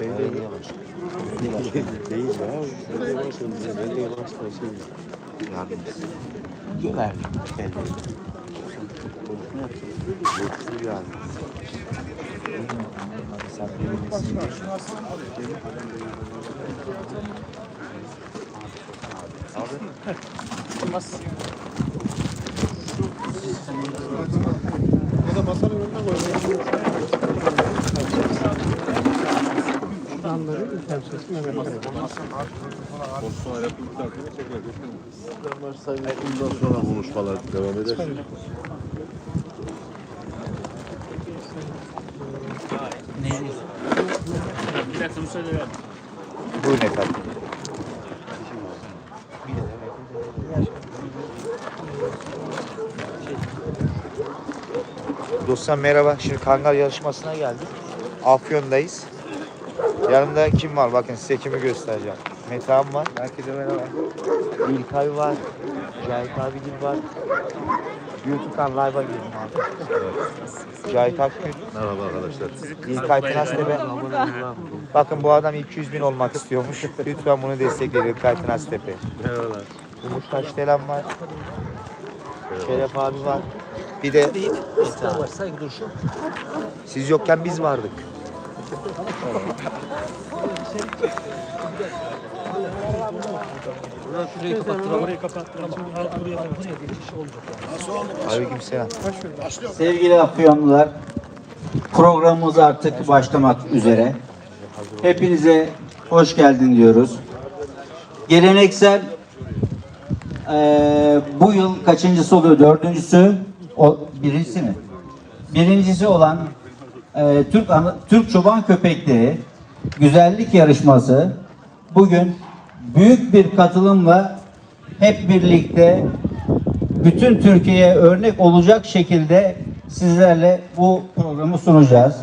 Belediye başkanı. Değil ya. Belediye başkanı bize belediye başkanı şey. Yardımcısı. Güvenlik belediye. Mutsuz yardımcısı. Sen birimizsin. Ya da masanın önüne koyalım. Şuranları temsilcisi Mehmet Ali. Bundan sonra konuşmalar devam eder. Buyurun efendim. Dostlar merhaba. Şimdi Kangal yarışmasına geldik. Afyon'dayız. Yanımda kim var? Bakın size kimi göstereceğim. Metehan var. Herkese merhaba. İlkay var. Cahit abigil var. YouTube'dan live'a girdim abi. Cahit Akgün. Merhaba arkadaşlar. İlkay Tınaztepe. Bakın bu adam 200 bin olmak istiyormuş. Lütfen bunu destekleyin İlkay Tınaztepe. Merhabalar. Umut Taşdelen var. Şeref abi var. Bir de siz yokken biz vardık. Sevgili Afyonlular, programımız artık başlamak üzere. Hepinize hoş geldin diyoruz. Geleneksel eee, bu yıl kaçıncısı oluyor? Dördüncüsü, o, birincisi mi? Birincisi olan eee, Türk Türk Çoban Köpekleri güzellik yarışması bugün büyük bir katılımla hep birlikte bütün Türkiye'ye örnek olacak şekilde sizlerle bu programı sunacağız.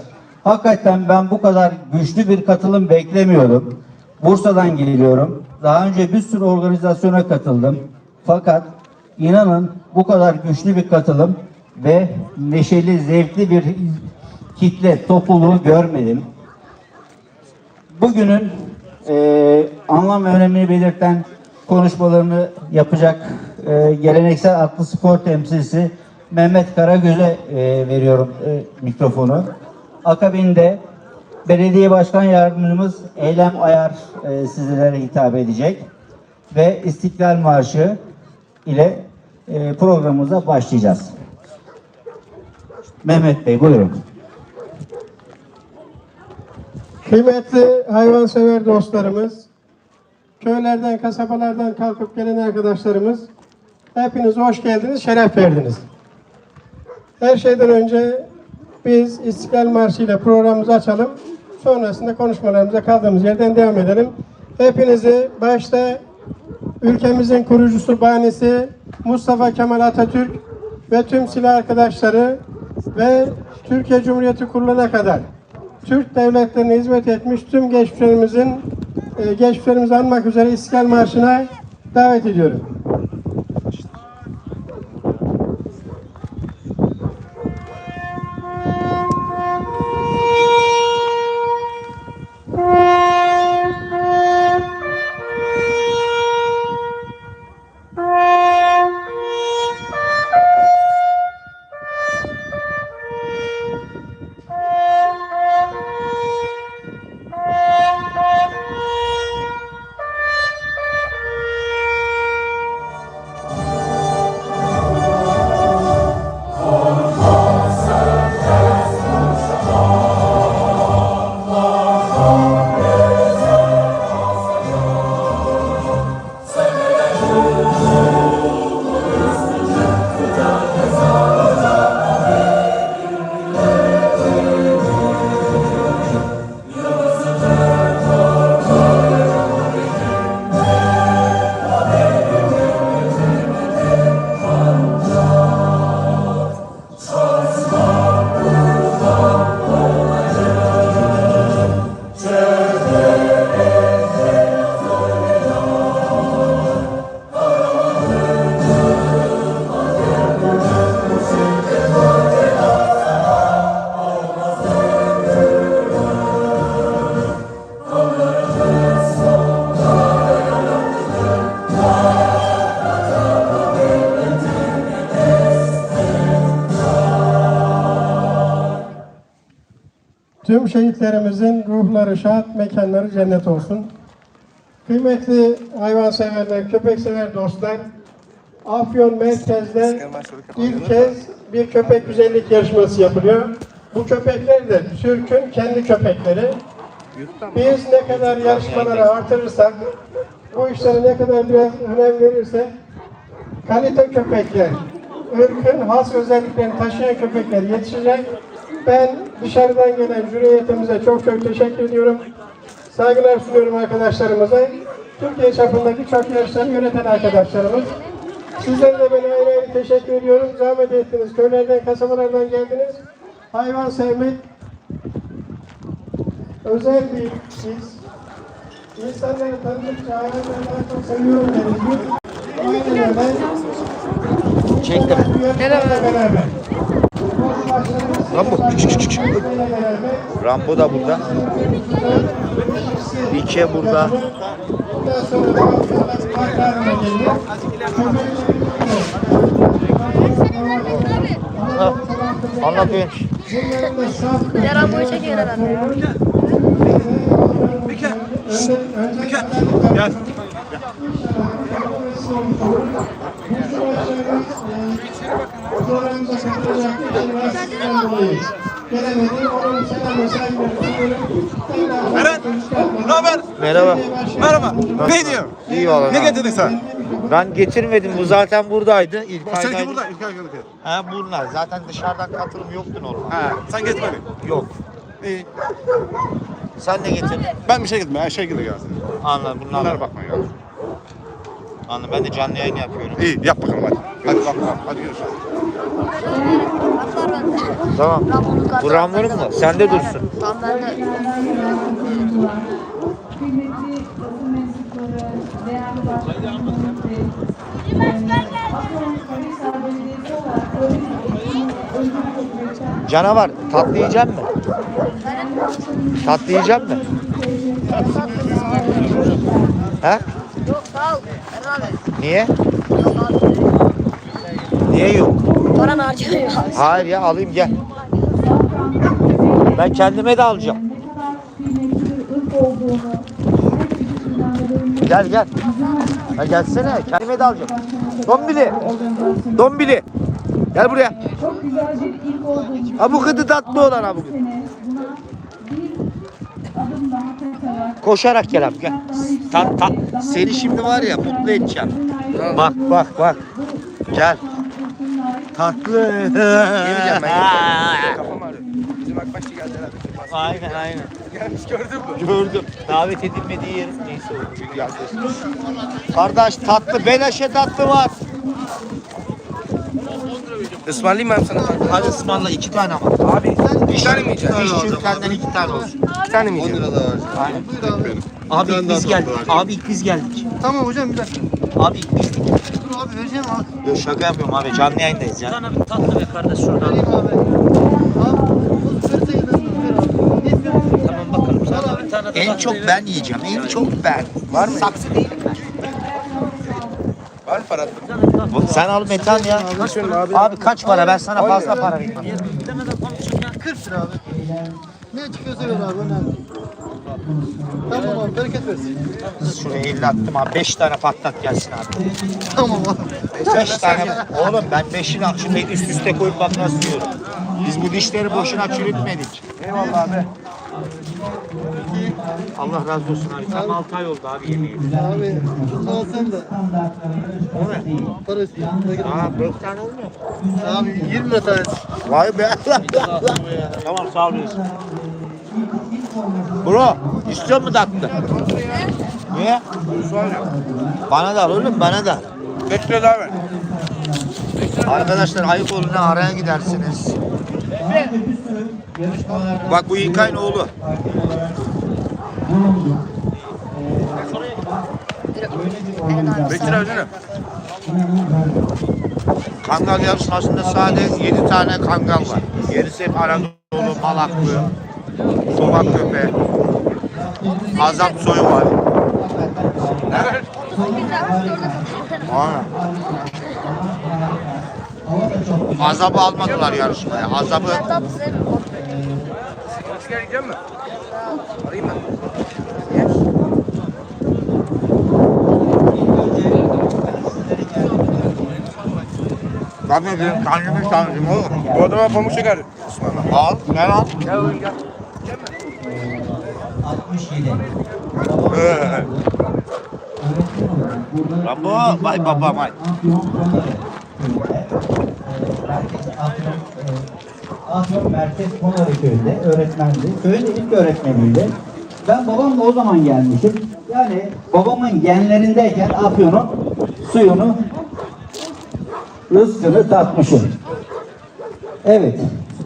Hakikaten ben bu kadar güçlü bir katılım beklemiyordum. Bursa'dan geliyorum. Daha önce bir sürü organizasyona katıldım. Fakat inanın bu kadar güçlü bir katılım ve neşeli, zevkli bir kitle topluluğu görmedim. Bugünün e, anlam ve önemini belirten konuşmalarını yapacak e, geleneksel atlı spor temsilcisi Mehmet Karagöz'e e, veriyorum e, mikrofonu. Akabinde belediye başkan yardımcımız Eylem Ayar e, sizlere hitap edecek ve İstiklal Marşı ile e, programımıza başlayacağız. Mehmet Bey buyurun. Kıymetli hayvansever dostlarımız, köylerden, kasabalardan kalkıp gelen arkadaşlarımız, hepiniz hoş geldiniz, şeref verdiniz. Her şeyden önce biz İstiklal Marşı ile programımızı açalım. Sonrasında konuşmalarımıza kaldığımız yerden devam edelim. Hepinizi başta ülkemizin kurucusu banisi Mustafa Kemal Atatürk ve tüm silah arkadaşları ve Türkiye Cumhuriyeti kurulana kadar Türk devletlerine hizmet etmiş tüm geçmişlerimizin e, geçmişlerimizi anmak üzere İstiklal Marşı'na davet ediyorum. Tüm şehitlerimizin ruhları şad, mekanları cennet olsun. Kıymetli hayvanseverler, köpeksever dostlar, Afyon merkezde ilk kez bir köpek güzellik yarışması yapılıyor. Bu köpekler de Türk'ün kendi köpekleri. Biz ne kadar yarışmalara artırırsak, bu işlere ne kadar biraz önem verirsek, kalite köpekler, ırkın has özelliklerini taşıyan köpekler yetişecek. Ben dışarıdan gelen jüri heyetimize çok çok teşekkür ediyorum. Saygılar sunuyorum arkadaşlarımıza. Türkiye çapında birçok yarışları yöneten arkadaşlarımız. Sizlere de ben ayrı ayrı teşekkür ediyorum. Zahmet ettiniz. Köylerden, kasabalardan geldiniz. Hayvan sevmek özel bir his. İnsanları tanıdıkça hayvanları daha çok seviyorum öyle. Çektim. Beraber. Rambo. Rambo da burada. İlke burada. Bundan sonra da Ankara'ya geliyor. Ha, Anlatıyorum. Bunların da saf Yaran boyu çekiyor herhalde. Gel. Eren, ne haber? Merhaba. Merhaba. Ne diyor? İyi valla. Ne getirdin sen? Ben getirmedim. Bu zaten buradaydı. İlk O seninki burada. İlk ay geldi. Ha bunlar. Zaten dışarıdan katılım yoktu normal. Ha, sen getirmedin. Yok. İyi. Sen de getirdin. Ben bir şey getirdim. Ben şey getirdim. Anladım. Bunlar Bunlara bakma ya. Anladım. Ben de canlı yayın yapıyorum. İyi, yap bakalım hadi. Hadi bakalım. Hadi görüşürüz. Tamam. Bu Rambo'nun mu? Sende dursun. Tamam bende. kıymetli basın mensupları, değerli başkanımız ve Canavar tatlı yiyecek mi? Tatlı yiyecek mi? He? Yok sağ ol. Eren abi. Niye? Niye yok? Paran harcıyor. Hayır ya alayım gel. Ben kendime de alacağım. Gel gel. Ha gelsene kendime de alacağım. Dombili. Dombili. Gel buraya. Ha bu kıdı tatlı olan ha bugün. Koşarak gel abi gel. Ta, ta, seni şimdi var ya mutlu edeceğim. Bak bak bak. Gel. Tatlı. Geleceğim ben. Bizim Akbaşçı geldi herhalde. Aynen aynen. Gelmiş gördün mü? Gördüm. Davet edilmediği yer neyse o. Kardeş tatlı beleşe tatlı var. Ismarlayayım ben sana. Hadi ısmarla iki tane ama. Abi, bir tane mi yiyeceksin? Diş çürüklerden iki tane olsun. Bir tane mi yiyeceksin? Aynen. Abi ilk biz geldik. Abi ilk biz geldik. Tamam hocam bir dakika. Abi ilk biz geldik. Abi vereceğim abi. Yok şaka yapıyorum abi canlı yayındayız ya. Sana bir tatlı ver kardeş şuradan. Tamam bakalım sana bir tane de En tatlı çok ver. ben yiyeceğim. En çok ben. Var mı? Saksı değilim. Var mı para? Bu- Sen al metan ya. Abi kaç para? Ben sana fazla para vereyim. Demeden konuşayım ya. 40 lira abi. Ne çıkıyorsa ver abi önemli. Tamam abi bereket versin. Şuraya 50 attım abi. 5 tane patlat gelsin abi. Tamam abi. 5 tane. Oğlum ben 5'ini şurayı üst üste koyup bak nasıl yiyorum. Biz bu dişleri boşuna çürütmedik. Eyvallah abi. Allah razı olsun abi. Tam 6 ay oldu abi yemeği. Abi al sen de. Para versin. Aa 4 tane olmuyor. Abi 20 lira tanesi. Vay be. tamam sağ olasın. Bro istiyor mu tatlı? Niye? Bana da al oğlum bana da. 5 lira daha ver. Arkadaşlar ayıp olduğunda araya gidersiniz. Bak bu İlkay'ın oğlu. Abi. Bekir abi canım. Kangal yarışmasında sadece 7 tane kangal var. Gerisi hep Anadolu, Malaklı, Sokak köpeği. Azap soyu var. Aynen. Azabı almadılar yarışmaya. Azabı Ben şeker yiyecek misin? Alayım mı? Ben ne diyeyim? Kendimi tanıdım oğlum. Bu adama pamuk şeker. ısmarla. Al, gel al. Gel oğlum gel. 67. Rambo, vay baba vay. Afyon Merkez Konarı köyünde öğretmendi. Köyün ilk öğretmeniydi. Ben babamla o zaman gelmişim. Yani babamın genlerindeyken Afyon'un suyunu, rızkını tatmışım. Evet,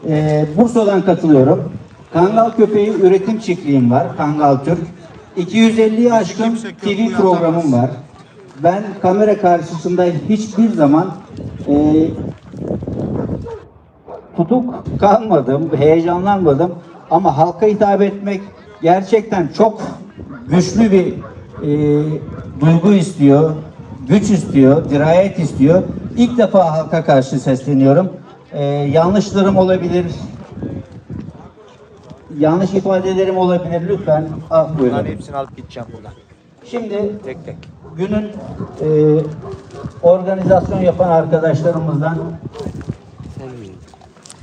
e, Bursa'dan katılıyorum. Kangal Köpeği üretim çiftliğim var, Kangal Türk. 250'yi aşkın TV programım var. Ben kamera karşısında hiçbir zaman e, tutuk kalmadım, heyecanlanmadım. Ama halka hitap etmek gerçekten çok güçlü bir e, duygu istiyor, güç istiyor, dirayet istiyor. İlk defa halka karşı sesleniyorum. E, yanlışlarım olabilir, yanlış ifadelerim olabilir. Lütfen af buyurun. Bunların hepsini alıp gideceğim buradan. Şimdi Tek tek. günün e, organizasyon yapan arkadaşlarımızdan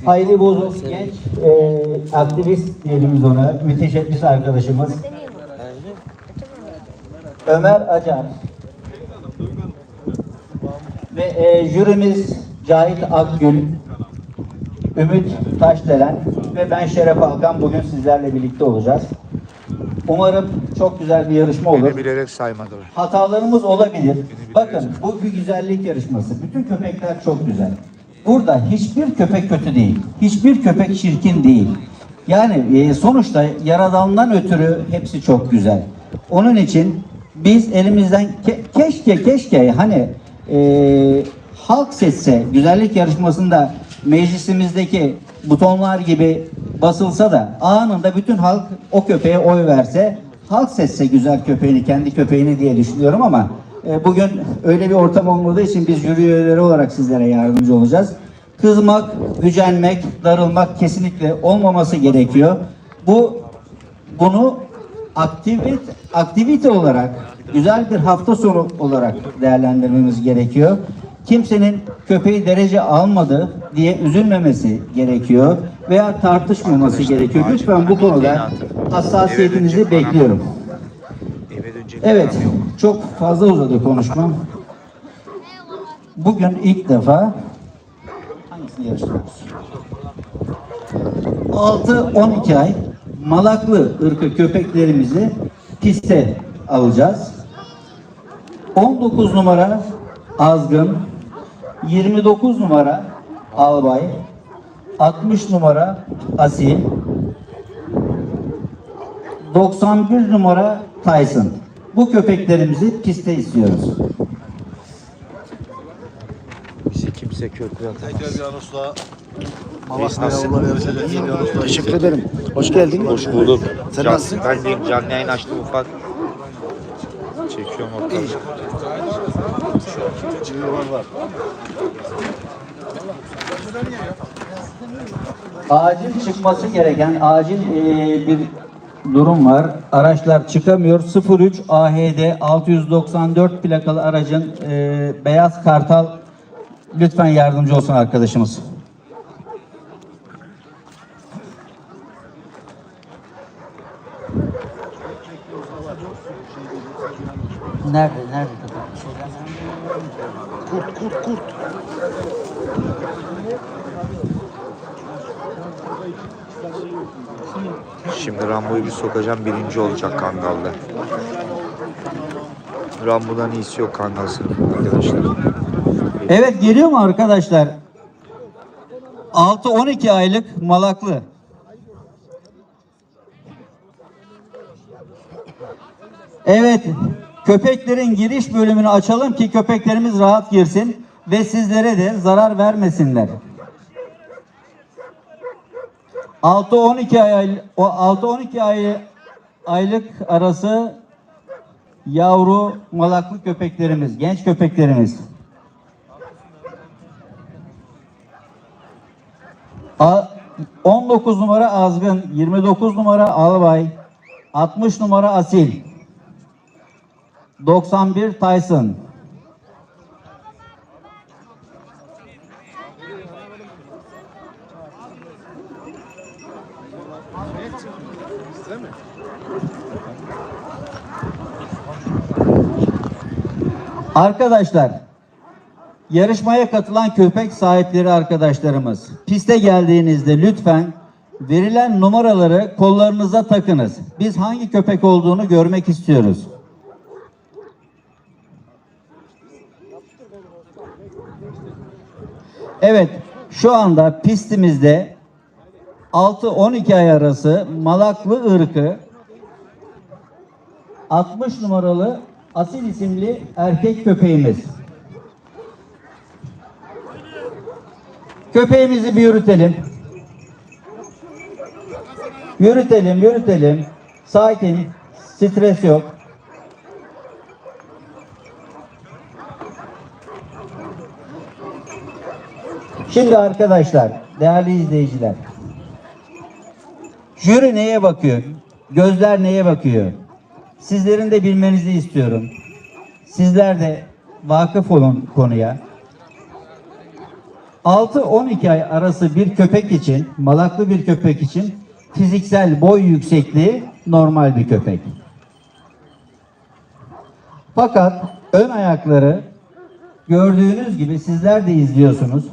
Hayri Bozuk genç e, aktivist diyelim ona, müteşebbis arkadaşımız. Ömer Acar ve e, jürimiz Cahit Akgül, Ümit Taşdelen ve ben Şeref Alkan bugün sizlerle birlikte olacağız. Umarım çok güzel bir yarışma olur. Beni bilerek saymadılar. Hatalarımız olabilir. Bakın bu bir güzellik yarışması. Bütün köpekler çok güzel. Burada hiçbir köpek kötü değil. Hiçbir köpek çirkin değil. Yani e, sonuçta yaradandan ötürü hepsi çok güzel. Onun için biz elimizden ke- keşke keşke hani e, halk setse güzellik yarışmasında meclisimizdeki butonlar gibi basılsa da anında bütün halk o köpeğe oy verse halk sesse güzel köpeğini kendi köpeğini diye düşünüyorum ama bugün öyle bir ortam olmadığı için biz jüri üyeleri olarak sizlere yardımcı olacağız. Kızmak, gücenmek, darılmak kesinlikle olmaması gerekiyor. Bu bunu aktivite, aktivite olarak güzel bir hafta sonu olarak değerlendirmemiz gerekiyor. Kimsenin köpeği derece almadı diye üzülmemesi gerekiyor veya tartışmaması gerekiyor. Lütfen bu konuda hassasiyetinizi bekliyorum. Evet. Çok fazla uzadı konuşmam. Bugün ilk defa hangisini yarıştırıyoruz? 6-12 ay malaklı ırkı köpeklerimizi piste alacağız. 19 numara azgın, 29 numara albay, 60 numara asil, 91 numara Tyson. Bu köpeklerimizi piste istiyoruz. Bizi kimse köprü atamaz. Tekrar bir yarışacak. Yeni anonsla Teşekkür ederim. Hoş geldin. Hoş bulduk. Sen Can- nasılsın? Ben diyeyim canlı yayın açtım ufak. Çekiyorum ortalığı. Var var. Acil çıkması gereken acil eee, bir durum var. Araçlar çıkamıyor. 03 AHD 694 plakalı aracın eee, beyaz kartal lütfen yardımcı olsun arkadaşımız. Nerede? Nerede? Şimdi Rambo'yu bir sokacağım birinci olacak Kangal'da. Rambo'dan iyisi yok Kangal arkadaşlar. Evet geliyor mu arkadaşlar? 6-12 aylık malaklı. Evet köpeklerin giriş bölümünü açalım ki köpeklerimiz rahat girsin ve sizlere de zarar vermesinler. 6-12 ay o 6-12 ay aylık arası yavru malaklı köpeklerimiz, genç köpeklerimiz. A- 19 numara Azgın, 29 numara Albay, 60 numara Asil, 91 Tyson, Arkadaşlar, yarışmaya katılan köpek sahipleri arkadaşlarımız, piste geldiğinizde lütfen verilen numaraları kollarınıza takınız. Biz hangi köpek olduğunu görmek istiyoruz. Evet, şu anda pistimizde 6-12 ay arası malaklı ırkı 60 numaralı Asil isimli erkek köpeğimiz. Köpeğimizi bir yürütelim. Yürütelim, yürütelim. Sakin, stres yok. Şimdi arkadaşlar, değerli izleyiciler. Jüri neye bakıyor? Gözler neye bakıyor? Sizlerin de bilmenizi istiyorum. Sizler de vakıf olun konuya. 6-12 ay arası bir köpek için, malaklı bir köpek için fiziksel boy yüksekliği normal bir köpek. Fakat ön ayakları gördüğünüz gibi sizler de izliyorsunuz.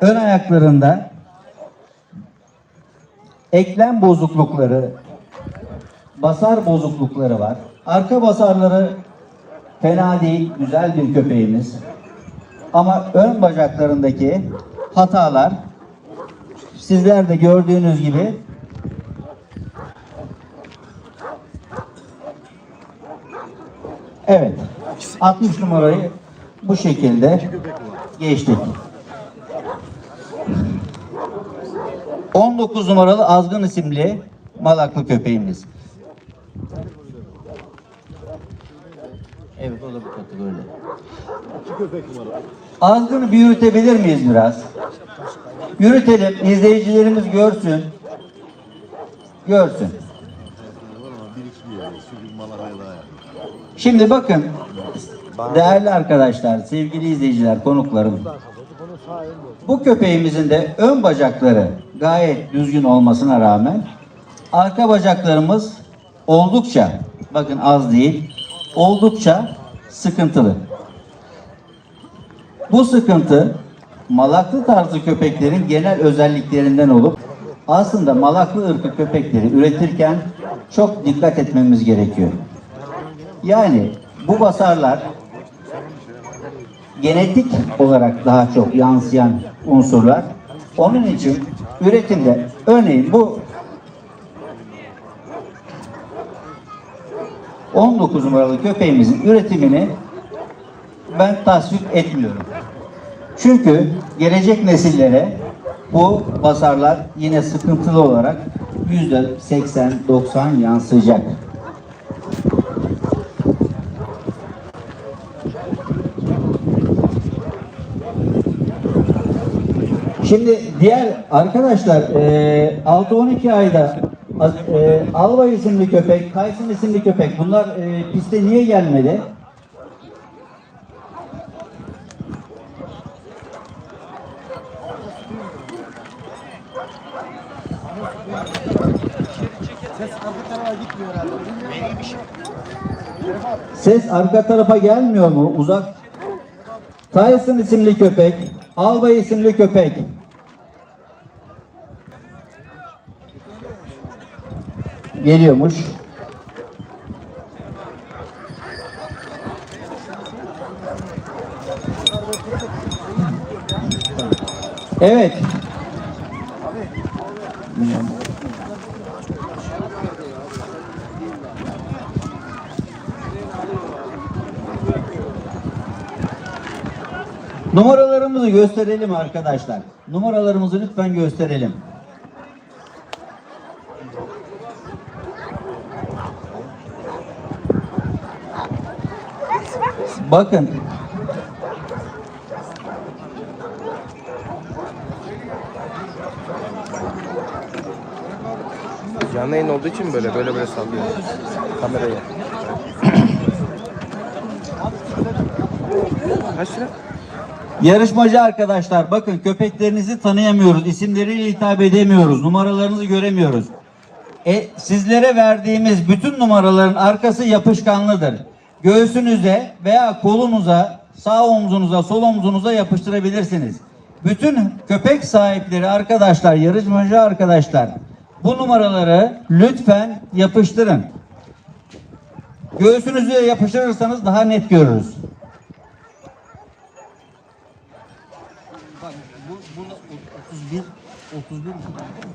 Ön ayaklarında eklem bozuklukları, basar bozuklukları var. Arka basarları fena değil, güzel bir köpeğimiz. Ama ön bacaklarındaki hatalar sizler de gördüğünüz gibi Evet. 60 numarayı bu şekilde geçtik. 19 numaralı Azgın isimli Malaklı köpeğimiz. Evet o da bu kategoride. Azgını bir miyiz biraz? Yürütelim, izleyicilerimiz görsün. Görsün. Şimdi bakın, değerli arkadaşlar, sevgili izleyiciler, konuklarım. Bu köpeğimizin de ön bacakları gayet düzgün olmasına rağmen arka bacaklarımız oldukça, bakın az değil, oldukça sıkıntılı. Bu sıkıntı malaklı tarzı köpeklerin genel özelliklerinden olup aslında malaklı ırkı köpekleri üretirken çok dikkat etmemiz gerekiyor. Yani bu basarlar genetik olarak daha çok yansıyan unsurlar. Onun için üretimde örneğin bu 19 numaralı köpeğimizin üretimini ben tasvip etmiyorum. Çünkü gelecek nesillere bu basarlar yine sıkıntılı olarak yüzde 80-90 yansıyacak. Şimdi diğer arkadaşlar e, 6-12 ayda e, Albay isimli köpek, Tyson isimli köpek bunlar e, piste niye gelmedi? Ses arka tarafa gelmiyor mu? Uzak. Tyson isimli köpek, Albay isimli köpek. Geliyormuş. Evet. Numaralarımızı gösterelim arkadaşlar. Numaralarımızı lütfen gösterelim. Bakın. Canlı yayın olduğu için böyle böyle böyle sallıyor. Kamerayı. Kaç lira? Yarışmacı arkadaşlar bakın köpeklerinizi tanıyamıyoruz. isimleriyle hitap edemiyoruz. Numaralarınızı göremiyoruz. E, sizlere verdiğimiz bütün numaraların arkası yapışkanlıdır. Göğsünüze veya kolunuza, sağ omzunuza, sol omzunuza yapıştırabilirsiniz. Bütün köpek sahipleri arkadaşlar, yarışmacı arkadaşlar bu numaraları lütfen yapıştırın. Göğsünüze yapıştırırsanız daha net görürüz. Bu, burada 31, 31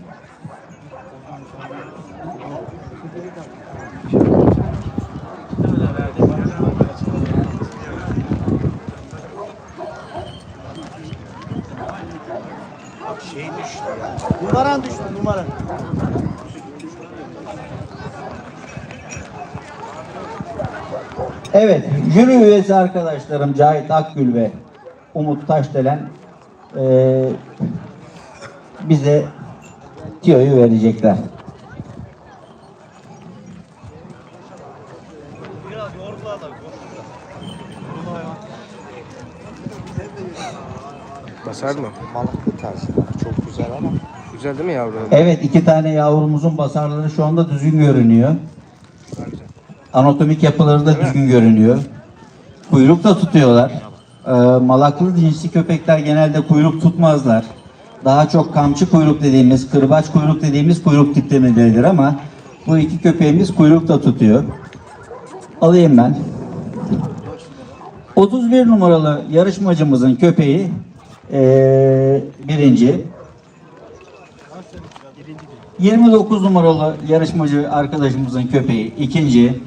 Şey düştü. Numaran düştü numaran. Evet, jüri üyesi arkadaşlarım Cahit Akgül ve Umut Taşdelen eee bize tiyoyu verecekler. Basar mı? Malıklı tarzı. Çok güzel ama. Güzel değil mi yavru? Evet, iki tane yavrumuzun basarları şu anda düzgün görünüyor. Anatomik yapıları da düzgün görünüyor. Kuyruk da tutuyorlar. Ee, malaklı cinsi köpekler genelde kuyruk tutmazlar. Daha çok kamçı kuyruk dediğimiz, kırbaç kuyruk dediğimiz kuyruk tiplemededir ama bu iki köpeğimiz kuyruk da tutuyor. Alayım ben. 31 numaralı yarışmacımızın köpeği ee, birinci. 29 numaralı yarışmacı arkadaşımızın köpeği ikinci.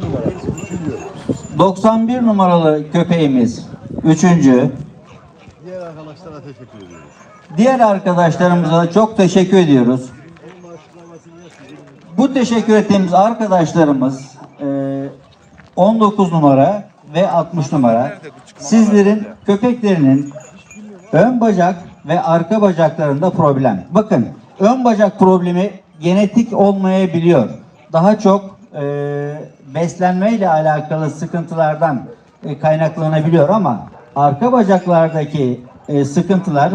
numara. 91 numaralı köpeğimiz üçüncü. Diğer arkadaşlara teşekkür ediyoruz. Diğer arkadaşlarımıza da çok teşekkür ediyoruz. Bu teşekkür ettiğimiz arkadaşlarımız e, 19 numara ve 60 numara. Sizlerin köpeklerinin ön bacak ve arka bacaklarında problem. Bakın ön bacak problemi genetik olmayabiliyor. Daha çok e, beslenme ile alakalı sıkıntılardan e, kaynaklanabiliyor ama arka bacaklardaki e, sıkıntılar,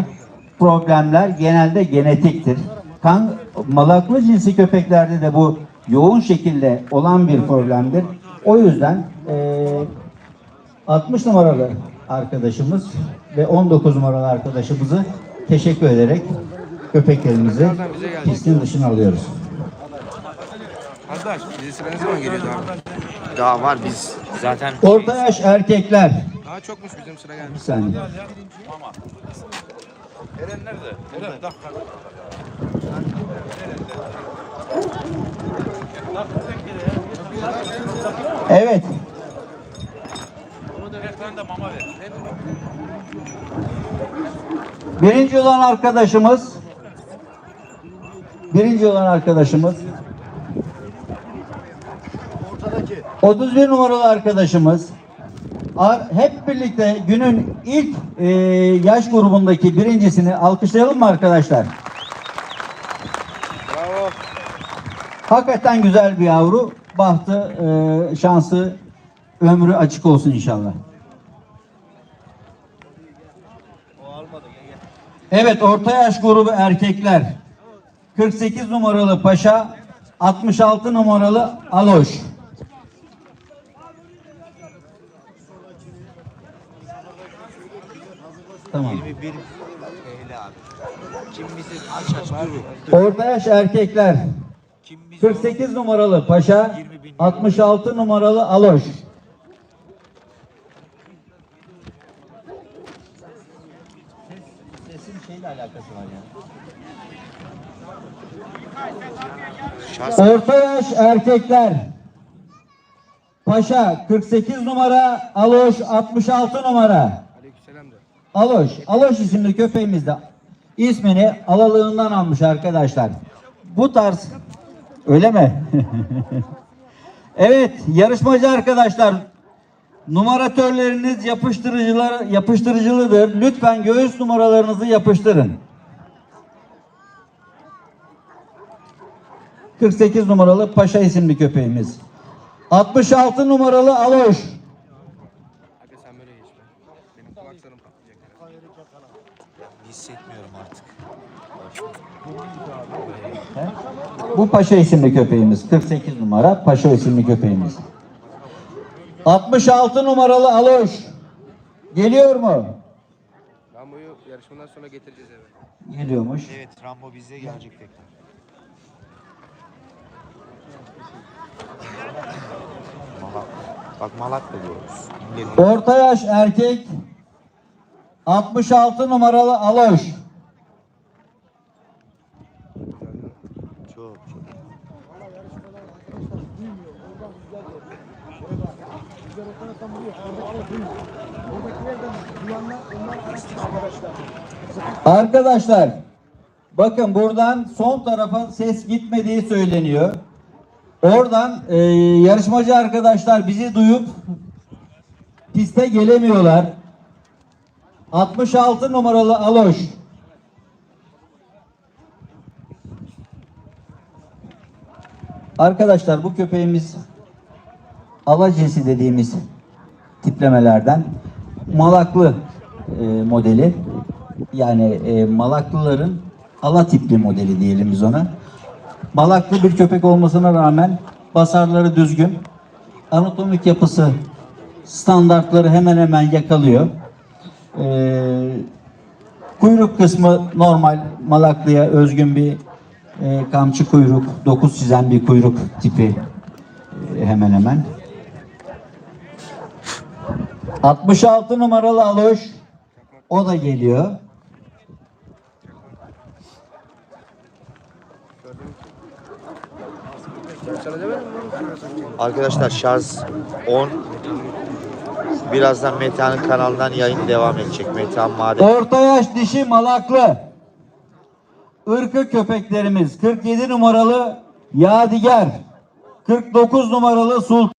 problemler genelde genetiktir. Kan malaklı cinsi köpeklerde de bu yoğun şekilde olan bir problemdir. O yüzden e, 60 numaralı arkadaşımız ve 19 numaralı arkadaşımızı teşekkür ederek köpeklerimizi pistin dışına alıyoruz. Arkadaş dizisi ne zaman geliyor abi? Daha var biz. Zaten Orta yaş erkekler. Daha çokmuş bizim sıra gelmiş. Bir saniye. Eren nerede? Eren dak Evet. Birinci olan arkadaşımız birinci olan arkadaşımız Ortadaki. 31 numaralı arkadaşımız Ar- hep birlikte günün ilk e, yaş grubundaki birincisini alkışlayalım mı arkadaşlar? Bravo. Hakikaten güzel bir yavru. Bahtı, e, şansı, ömrü açık olsun inşallah. Evet, orta yaş grubu erkekler. 48 numaralı Paşa, 66 numaralı Aloş. Tamam. 21 TL abi. Kim bizi aç aç dur. Orta yaş erkekler. Kim bizi 48 numaralı Paşa, 66 numaralı Aloş. Orta yaş erkekler. Paşa 48 numara, Aloş 66 numara. Aloş, Aloş isimli köpeğimiz de ismini alalığından almış arkadaşlar. Bu tarz öyle mi? evet, yarışmacı arkadaşlar Numaratörleriniz yapıştırıcılar yapıştırıcılıdır. Lütfen göğüs numaralarınızı yapıştırın. 48 numaralı Paşa isimli köpeğimiz. 66 numaralı Aloş. Abi sen böyle geç be. Benim kulaklarım patlayacak. Hissetmiyorum artık. Bu Paşa isimli köpeğimiz. 48 numara Paşa isimli köpeğimiz. 66 numaralı Aloş. Geliyor mu? Rambo'yu yarışmadan sonra getireceğiz eve. Geliyormuş. Evet Rambo bize gelecek tekrar. Malak. Bak Malak da diyoruz. Orta yaş erkek 66 numaralı Aloş. Çok çok. Arkadaşlar bakın buradan son tarafa ses gitmediği söyleniyor. Oradan e, yarışmacı arkadaşlar bizi duyup piste gelemiyorlar. 66 numaralı Aloş. Arkadaşlar bu köpeğimiz alacesi dediğimiz tiplemelerden malaklı e, modeli. Yani e, malaklıların ala tipli modeli diyelim biz ona. Malaklı bir köpek olmasına rağmen basarları düzgün. Anatomik yapısı standartları hemen hemen yakalıyor. Ee, kuyruk kısmı normal Malaklı'ya özgün bir e, kamçı kuyruk, dokuz çizen bir kuyruk tipi e, hemen hemen. 66 numaralı Aloş o da geliyor. Arkadaşlar şarj 10. Birazdan Metehan'ın kanalından yayın devam edecek. Metehan Maden. Orta yaş dişi malaklı. Irkı köpeklerimiz 47 numaralı Yadigar. 49 numaralı Sultan.